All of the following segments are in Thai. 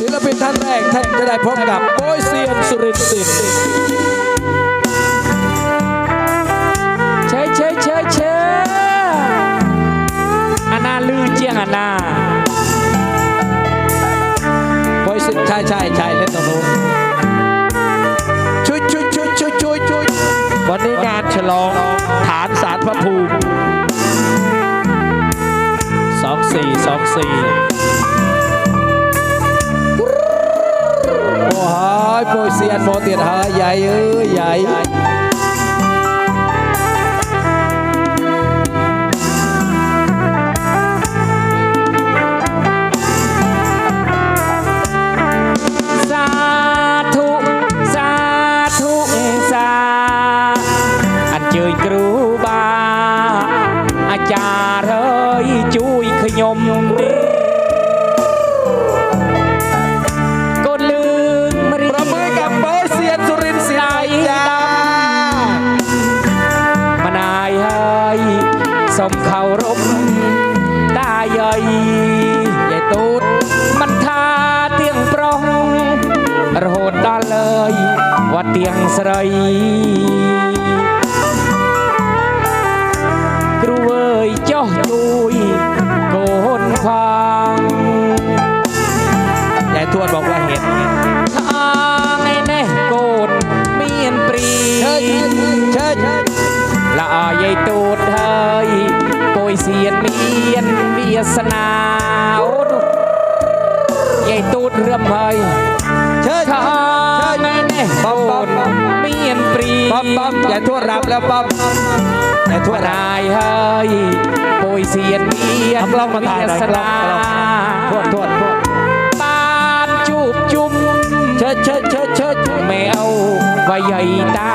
ศิลปินท่านแรกท่านจะได้พบกับโบยเซียนสุรินทร์สินเชยเชยเชยเชยอันนาลือเจียงอันนาโบยเซียนใช่ใช่ใช่เล่นตรงนู้นชุยชุยชุยชุยชุยชุยวันนี้งานฉลองฐานสารพระภูมิสองสี่สองสี่ ហើយពុយសៀនមកទៀតហើយយាយអើយយាយើញគ្រូ สมเคารพตาใหญ่ใหญ่ตูดมันทาเตียงปรองรโหดดาเลย ว่าเตียงสไรครูเอ้ยเจ้าจุยโกนควางยายทวดบอกว่า ยสนาโอ้ดูยายตูดเรื่อมเฮ้ยเชิญข้าไงแน่โกนเมียนปรีปั๊มปั๊มยายทวดรับแล้วปั๊มยายทวดนายเฮ้ยโกยเสียนเมียนเอากล้องมาถ่ายหน่อยเวีสกล้องกล้องทวดทวดทวดปานจูบจุ่มเชิญเชิญเชิญเชิญแมวว่าใหญ่ตา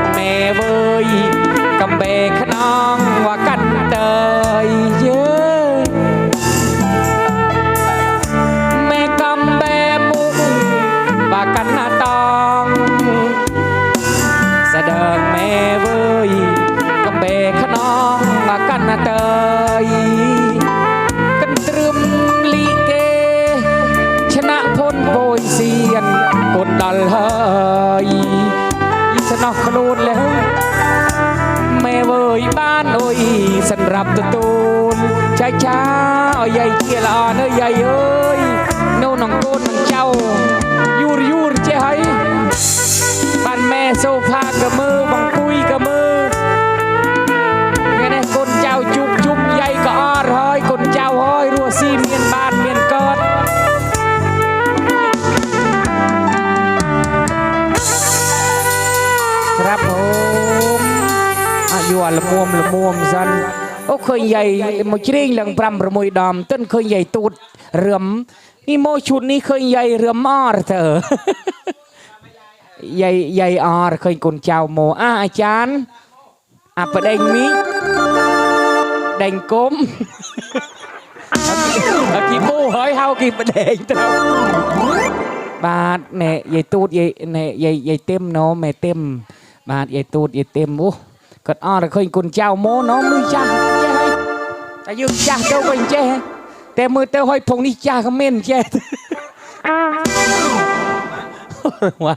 นูนแล้ว แม่เวยบ้านโอ้ยสำหรับตะตูนช้าช้าเอาใหญ่เกียลอ่อนเอ้ยใหญ่เอ้ยโน่นน้องโกนน้องเจ้า ยูรยูรเจ้ให้บ้านแม่โซฟากระมือบัง โอ้เคยใหญ่มาจริงหลังปรำประมวยดอมต้นเคยใหญ่ตูดเรื่มนี่โมชุดนี้เคยใหญ่เรื่อมออร์เถอใหญ่ใหญ่ออร์เคยคนเจ้าโมอ่าอาจารย์อะประเด็นนี้เด่งกลมอะกี่โมเฮ้ยเฮากี่ประเด็นเถอะบาท แม่ยายตูดยายแม่ยายยายเต็มเนาะแม่เต็มบาทยายตูดยายเต็มโอ้ก็อ้อเคยคนเจ้าโมเนาะมือจ้าเจ้ให้แต่ยืมจ้าเจ้าไปเจ้แต่มือเต้าห้อยพงนี่จ้าก็เม่นเจ้ว่า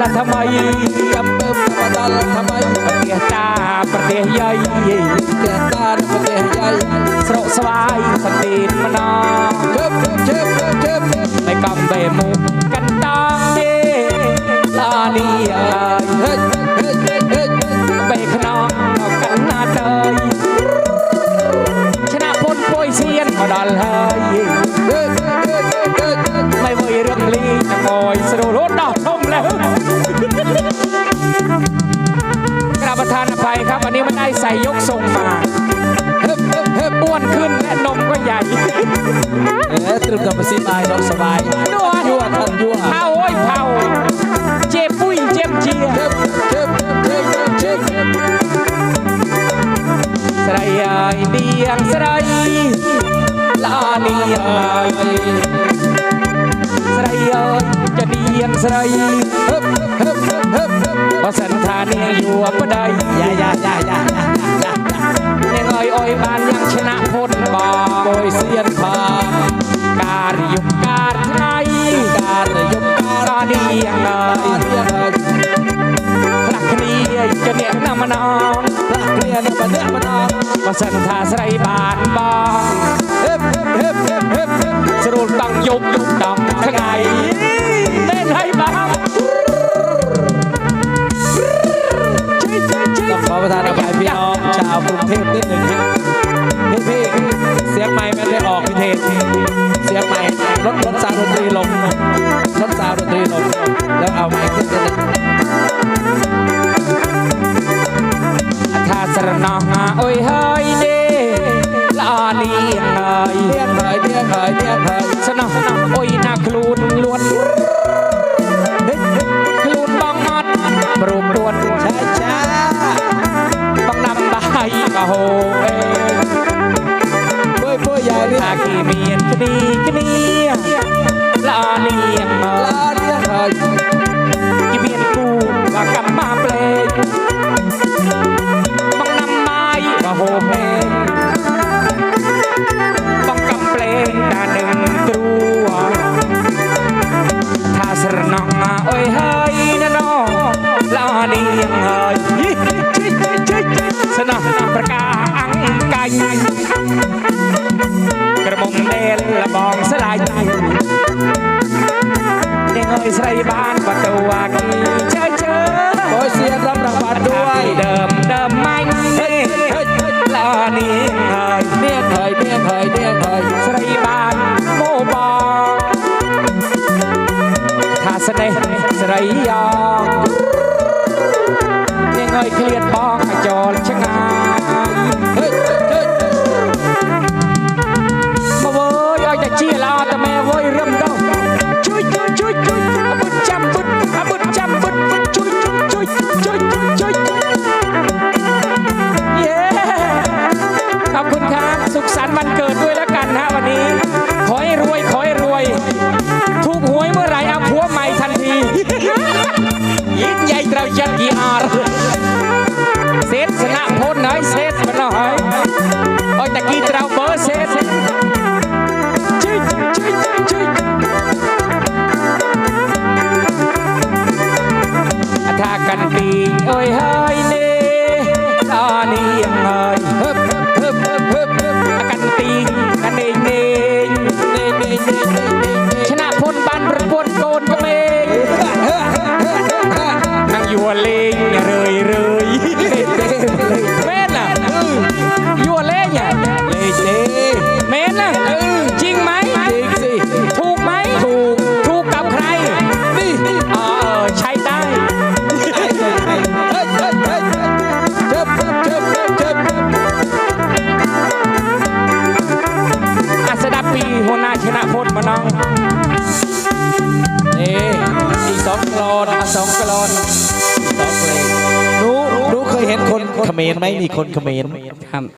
ល់ថ្មីកំពើមកដល់ថ្មីប្រទេសតាប្រទេសយាយប្រទេសតាប្រទេសយាយស្រុកស្វាយសន្តិមណងជើបជើបជើបតែកំវេមកកណ្ដាលទេតានីយាយពេលខ្នងមកកណ្ណាតើយឆ្នាំពុនពុយសៀនមកដល់ហើយមិនវយរឿងលីអយស្រួលរត់ដោះធំ ครับ อันนี้มันได้ใส่ยกทรงมาบ้วนขึ้นและนมก็ใหญ่เออตรึมกับสีบายนอนสบายนวยั่วทัยั่วเผาโอ้ยเผาเจ็บปุ้ยเจ็บเจียบสไรายเดียงสไรายลาเนีย ស្រីអើយចានាងស្រីហឹបហឹបហឹបបើសិនថានាងយួរប្តីយ៉ាយ៉ាយ៉ាយ៉ានាងអើយអើយបានយ៉ាងឆ្នះពុទ្ធ ซบซาวดนตรีลงแล้วเอาไม้ขึ้น เอ้ยเฮ้ยเน่ตานี่ยังเอ้ยฮิบเฮิฮิฮิฮิกันตีกันเองเงเน่เน่เน่เน่ชนะพลันประพลโกนกรเมงนั่งอยู่เลงเรย มนต์ไหมมีคนคอมเขมรครับ